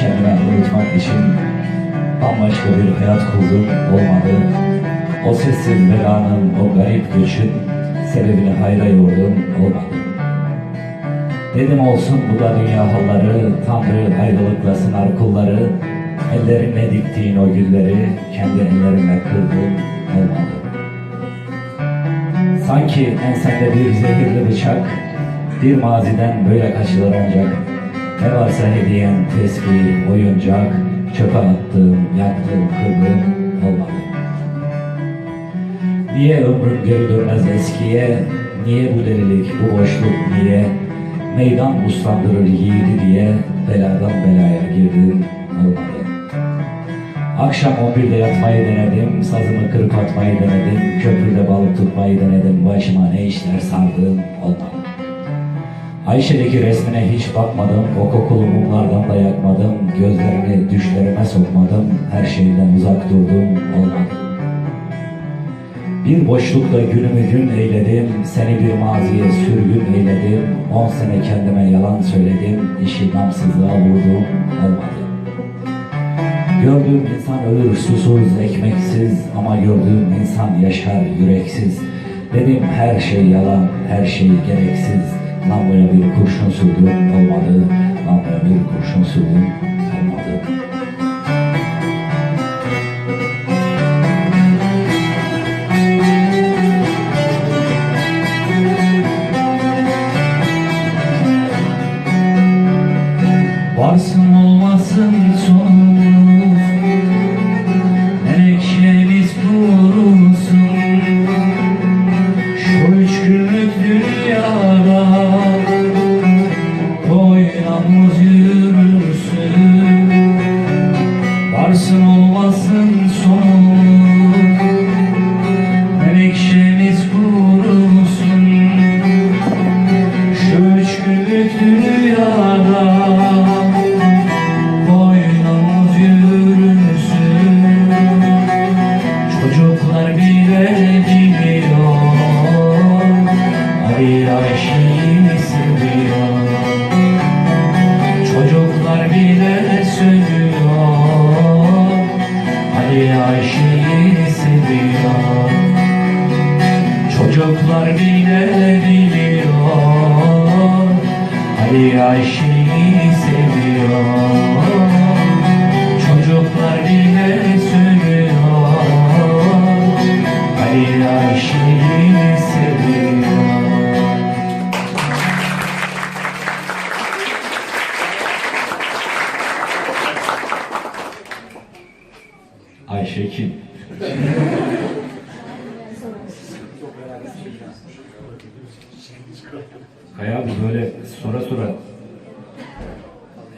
kendime unutmak için bambaşka bir hayat kurdum olmadı. O sessiz belanın, o garip göçün sebebini hayra yordum olmadı. Dedim olsun bu da dünya halları, Tanrı ayrılıkla sınar kulları, ellerimle diktiğin o gülleri kendi ellerimle kırdım olmadı. Sanki ensende bir zehirli bıçak, bir maziden böyle kaçılır ancak. Ne varsa hediyen, tesbih, oyuncak, çöpe attığım, yaktığım, kırdığım olmadı. Niye ömrüm geri dönmez eskiye, niye bu delilik, bu boşluk, niye? Meydan uslandırır yiğidi diye beladan belaya girdim olmadı. Akşam 11'de yatmayı denedim, sazımı kırıp atmayı denedim, köprüde balık tutmayı denedim, başıma ne işler sardığım olmadı. Ayşe'deki resmine hiç bakmadım, o kokulu mumlardan da yakmadım, gözlerimi düşlerime sokmadım, her şeyden uzak durdum olmadı. Bir boşlukta günümü gün eyledim, seni bir maziye sürgün eyledim, on sene kendime yalan söyledim, işi damsızlığa vurdum olmadı. Gördüğüm insan ölür susuz, ekmeksiz ama gördüğüm insan yaşar yüreksiz. Dedim her şey yalan, her şey gereksiz. Lambaya bir kurşun sürdüm olmadı, lambaya bir kurşun sürdüm olmadı. Çocuklar bile biliyor. Ali Ayşe'yi seviyor. Çocuklar bile söylüyor. Ali Ayşe'yi seviyor. Ayşe kim? Kaya abi böyle sonra sonra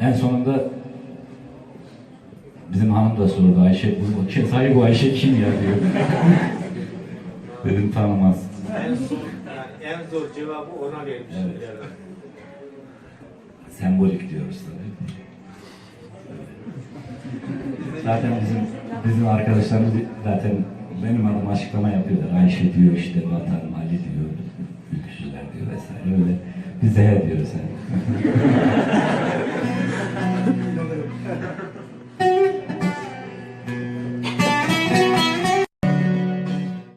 en sonunda bizim hanım da sordu Ayşe bu kim, sahi bu Ayşe kim ya diyor. Dedim tanımaz. En, en zor cevabı ona vermişim. Evet. yani. Sembolik diyoruz tabii. Zaten bizim bizim arkadaşlarımız zaten benim adım açıklama yapıyorlar. Ayşe diyor işte Vatan Ali diyor. Ülkücüler diyor vesaire öyle. Biz de he diyoruz yani.